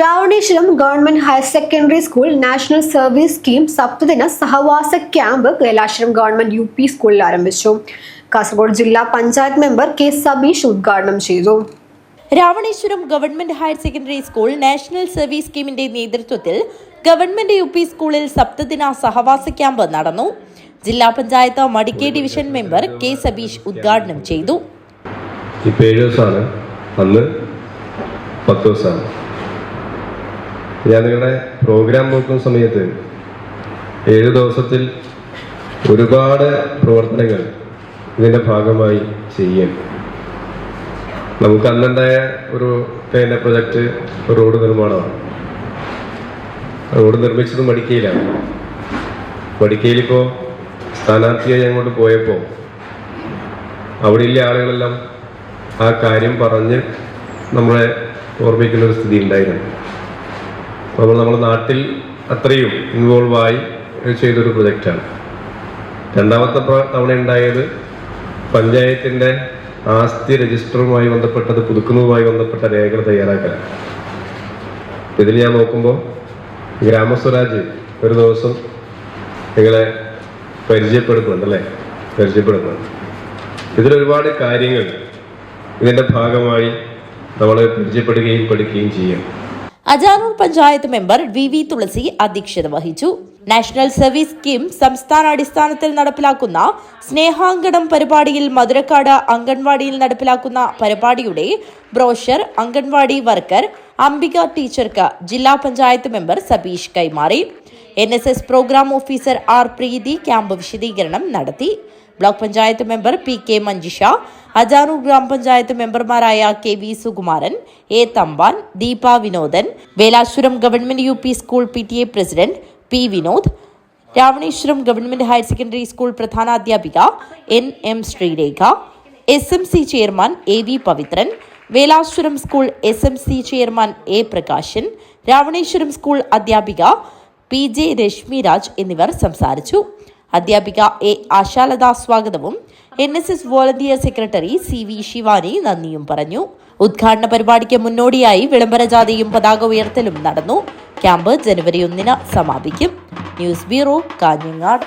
Ravaneshwaram government higher secondary school national service scheme സപ്തദിന സഹവാസ camp Kailashwaram government U P സ്കൂളിൽ ആരംഭിച്ചു. കാസർഗോഡ് ജില്ലാ panchayat member K Sabeesh ഉദ്ഘാടനം ചെയ്തു. Ravaneshwaram government higher secondary school national service സ്കീമിന്റെ നേതൃത്വത്തിൽ government U P സ്കൂളിൽ സപ്തദിന സഹവാസ camp നടന്നു. ജില്ലാ panchayat Madikkai division member K Sabeesh ഉദ്ഘാടനം ചെയ്തു. അന്ന് പത്ത് ദിവസമാണ്. ഞാൻ നിങ്ങളുടെ പ്രോഗ്രാം നോക്കുന്ന സമയത്ത് ഏഴ് ദിവസത്തിൽ ഒരുപാട് പ്രവർത്തനങ്ങൾ ഇതിന്റെ ഭാഗമായി ചെയ്യും നമുക്ക് അന്നുണ്ടായ ഒരു പിന്നെ പ്രൊജക്റ്റ് റോഡ് നിർമ്മാണമാണ്. റോഡ് നിർമ്മിച്ചത് മടിക്കയിലാണ്. മടിക്കയിലിപ്പോൾ സ്ഥാനാർത്ഥിയായി അങ്ങോട്ട് പോയപ്പോൾ അവിടെയുള്ള ആളുകളെല്ലാം ആ കാര്യം പറഞ്ഞ് നമ്മളെ ഓർമ്മിക്കുന്ന ഒരു സ്ഥിതി ഉണ്ടായിരുന്നു. അപ്പോൾ നമ്മുടെ നാട്ടിൽ അത്രയും ഇൻവോൾവായി ചെയ്തൊരു പ്രൊജക്റ്റാണ്. രണ്ടാമത്തെ തവണ ഉണ്ടായത് പഞ്ചായത്തിന്റെ ആസ്തി രജിസ്റ്ററുമായി ബന്ധപ്പെട്ടത് പുതുക്കുന്നതുമായി ബന്ധപ്പെട്ട രേഖകൾ തയ്യാറാക്കലാണ്. ഇതിൽ ഞാൻ നോക്കുമ്പോൾ ഗ്രാമസ്വരാജ് ഒരു ദിവസം നിങ്ങളെ പരിചയപ്പെടുത്തുന്നുണ്ട് അല്ലേ? പരിചയപ്പെടുത്തുന്നുണ്ട്. ഇതിലൊരുപാട് കാര്യങ്ങൾ ഇതിന്റെ ഭാഗമായി നമ്മൾ പരിചയപ്പെടുകയും പഠിക്കുകയും ചെയ്യും. Ajanur panchayat member V V Thulasi അധ്യക്ഷത വഹിച്ചു. നാഷണൽ സർവീസ് സ്കീം സംസ്ഥാന സംസ്ഥാനാടിസ്ഥാനത്തിൽ നടപ്പിലാക്കുന്ന സ്നേഹാങ്കണം പരിപാടിയിൽ മധുരക്കാട് അംഗൻവാടിയിൽ നടപ്പിലാക്കുന്ന പരിപാടിയുടെ ബ്രോഷർ അംഗൻവാടി വർക്കർ അംബിക ടീച്ചർക്ക് ജില്ലാ പഞ്ചായത്ത് മെമ്പർ സബീഷ് കൈമാറി. N program officer R Preethi camp വിശദീകരണം നടത്തി. Block panchayat member P K Manjisha Ajanur ഗ്രാമപഞ്ചായത്ത് മെമ്പർമാരായ K V Sukumaran A Thampan Deepa Vinodan Velaswaram government U P school P T A president P Vinod Ravaneswaram government higher secondary school പ്രധാനാധ്യാപിക N M Sreerekha S M C chairman A V Pavithran Velaswaram school S M C chairman A Prakashan Ravaneswaram school അധ്യാപിക P J Rashmiraj എന്നിവർ സംസാരിച്ചു. അധ്യാപിക A Ashalatha സ്വാഗതവും N S S volunteer secretary C V Shivani നന്ദിയും പറഞ്ഞു. ഉദ്ഘാടന പരിപാടിക്ക് മുന്നോടിയായി വിളംബര ജാഥയും പതാക ഉയർത്തലും നടന്നു. ക്യാമ്പ് ജനുവരി ഒന്നിന് സമാപിക്കും. News bureau Kanhangad.